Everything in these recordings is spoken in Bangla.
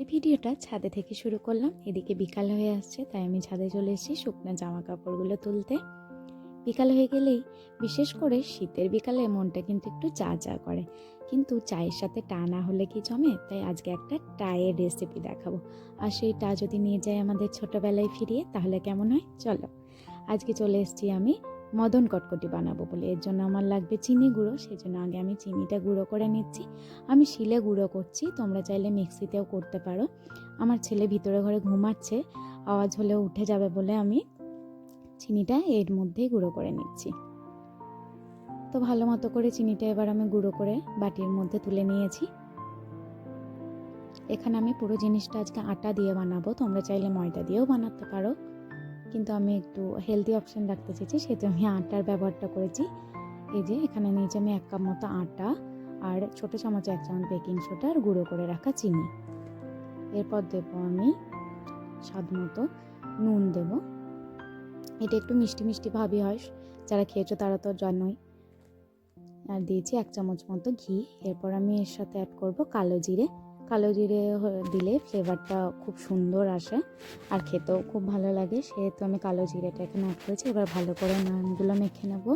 আজকের ভিডিওটা ছাদে থেকে শুরু করলাম। এদিকে বিকাল হয়ে আসছে, তাই আমি ছাদে চলে এসেছি শুকনো জামা কাপড়গুলো তুলতে। বিকাল হয়ে গেলেই, বিশেষ করে শীতের বিকালে মনটা কিন্তু একটু চা চা করে। কিন্তু চায়ের সাথে টা না হলে কি জমে? তাই আজকে একটা টায়ের রেসিপি দেখাবো। আর সেই টা যদি নিয়ে যাই আমাদের ছোটোবেলায় ফিরিয়ে, তাহলে কেমন হয়? চলো। আজকে চলে এসেছি আমি মদন কটকটি বানাবো বলে। এর জন্য আমার লাগবে চিনি গুঁড়ো সেই জন্য আগে আমি চিনিটা গুঁড়ো করে নিচ্ছি। আমি শিলে গুঁড়ো করছি, তোমরা চাইলে মিক্সিতেও করতে পারো। আমার ছেলে ভিতরে ঘরে ঘুমাচ্ছে, আওয়াজ হলেও উঠে যাবে বলে আমি চিনিটা এর মধ্যেই গুঁড়ো করে নিচ্ছি। তো ভালো মতো করে চিনিটা এবার আমি গুঁড়ো করে বাটির মধ্যে তুলে নিয়েছি। এখানে আমি পুরো জিনিসটা আজকে আটা দিয়ে বানাবো, তোমরা চাইলে ময়দা দিয়েও বানাতে পারো। কিন্তু আমি একটু হেলদি অপশন রাখতে চেয়েছি, সেহেতু আমি আটার ব্যবহারটা করেছি। এই যে, এখানে নিয়েছি আমি এক কাপ মতো আটা আর ছোটো চামচে এক চামচ বেকিং সোডা আর গুঁড়ো করে রাখা চিনি। এরপর দেবো আমি স্বাদ মতো নুন দেবো। এটা একটু মিষ্টি মিষ্টি ভাবই হয়, যারা খেয়েছো তারা তো জানোই। আর দিয়েছি এক চামচ মতো ঘি। এরপর আমি এর সাথে অ্যাড করব কালো জিরে। কালো জিরে দিলে ফ্লেভারটা খুব সুন্দর আসে আর খেতেও খুব ভালো লাগে। সেহেতু আমি কালো জিরেটা এখানে অ্যাড করেছি। এবার ভালো করে ময়ামগুলো মেখে নেব।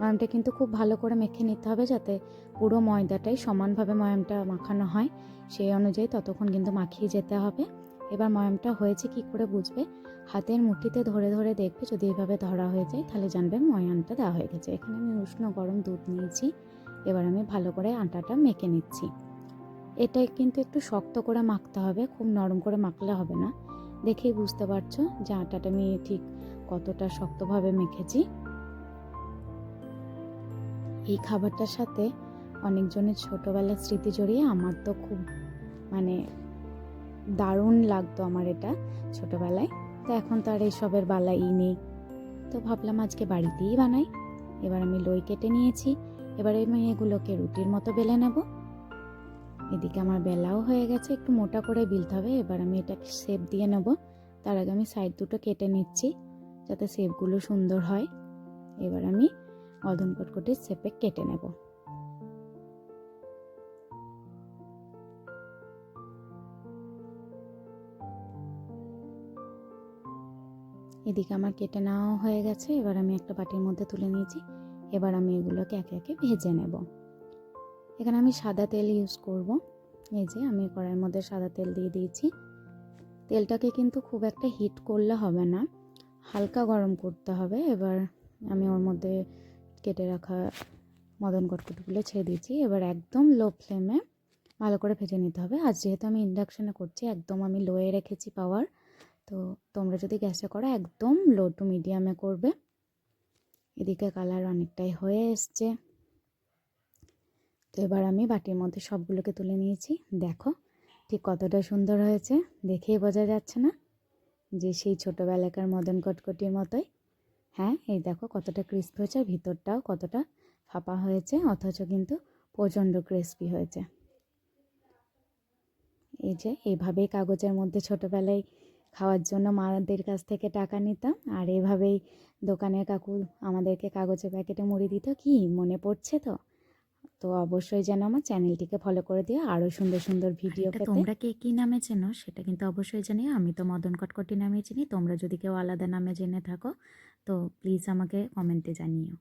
ময়ামটা কিন্তু খুব ভালো করে মেখে নিতে হবে যাতে পুরো ময়দাটাই সমানভাবে ময়ামটা মাখানো হয়। সেই অনুযায়ী ততক্ষণ কিন্তু মাখিয়ে যেতে হবে। এবার ময়ামটা হয়েছে কি করে বুঝবে? হাতের মুঠিতে ধরে ধরে দেখবে যদি এভাবে ধরা হয়ে যায় তাহলে জানবে ময়ামটা দেওয়া হয়ে গেছে। এখানে আমি উষ্ণ গরম দুধ নিয়েছি। এবার আমি ভালো করে আটাটা মেখে নিচ্ছি। এটা কিন্তু একটু শক্ত করে মাখতে হবে, খুব নরম করে মাখলে হবে না। দেখেই বুঝতে পারছ যে আটাটা আমি ঠিক কতটা শক্তভাবে মেখেছি। এই খাবারটার সাথে অনেকজনের ছোটোবেলার স্মৃতি জড়িয়ে আমার তো খুব মানে দারুণ লাগতো আমার এটা ছোটোবেলায়। তো এখন তো আর এইসবের বালাই নেই। তো ভাবলাম আজকে বাড়িতেই বানাই। এবার আমি লই কেটে নিয়েছি। এবার আমি এগুলোকে রুটির মতো বেলে নেব। এদিকে আমার বেলাও হয়ে গেছে, একটু মোটা করে বিলতে হবে। এবার আমি এটা শেপ দিয়ে নেব। তার আগে আমি সাইড দুটো কেটে নিচ্ছি, যাতে শেপগুলো সুন্দর হয়। এবার আমি অদন কটকটির শেপে কেটে নেব। এদিকে আমার কেটে নেওয়া হয়ে গেছে। এবার আমি একটা বাটির মধ্যে তুলে নিয়েছি। এবার আমি এগুলোকে একে একে ভেজে নেব। এখানে আমি সাদা তেল ইউজ করব। এই যে আমি কড়াইয়ের মধ্যে সাদা তেল দিয়ে দিয়েছি। তেলটাকে কিন্তু খুব একটা হিট করলে হবে না। হালকা গরম করতে হবে। এবার আমি ওর মধ্যে কেটে রাখা মদন কটকটগুলো ছেড়ে দিয়েছি। এবার একদম লো ফ্লেমে ভালো করে ভেজে নিতে হবে। আর যেহেতু আমি ইন্ডাকশানে করছি, একদম আমি লোয়ে রেখেছি পাওয়ার তো তোমরা যদি গ্যাসে করো, একদম লো টু মিডিয়ামে করবে। এদিকে কালার অনেকটাই হয়ে এসছে। তো এবার আমি বাটির মধ্যে সবগুলোকে তুলে নিয়েছি। দেখো ঠিক কতটা সুন্দর হয়েছে, দেখেই বোঝা যাচ্ছে না যে সেই ছোটোবেলাকার মদন কটকটির মতোই। হ্যাঁ এই দেখো কতটা ক্রিস্পি হয়েছে ভিতরটাও কতটা ফাঁপা হয়েছে, অথচ কিন্তু প্রচণ্ড ক্রিস্পি হয়েছে। এই যে এইভাবেই কাগজের মধ্যে ছোটোবেলায় খাওয়ার জন্য মাদের কাছ থেকে টাকা নিতাম, আর এভাবেই দোকানের কাকু আমাদেরকে কাগজের প্যাকেটে মুড়ি দিত। কি মনে পড়ছে তো? তো অবশ্যই যেন আমার চ্যানেলটিকে ফলো করে দিও আরও সুন্দর সুন্দর ভিডিও পেতে। তোমরা কে কী নামে চেনো সেটা কিন্তু অবশ্যই জানিও। আমি তো মদন কটকটি নামে চিনি তোমরা যদি কেউ আলাদা নামে জেনে থাকো তো প্লিজ আমাকে কমেন্টে জানিও।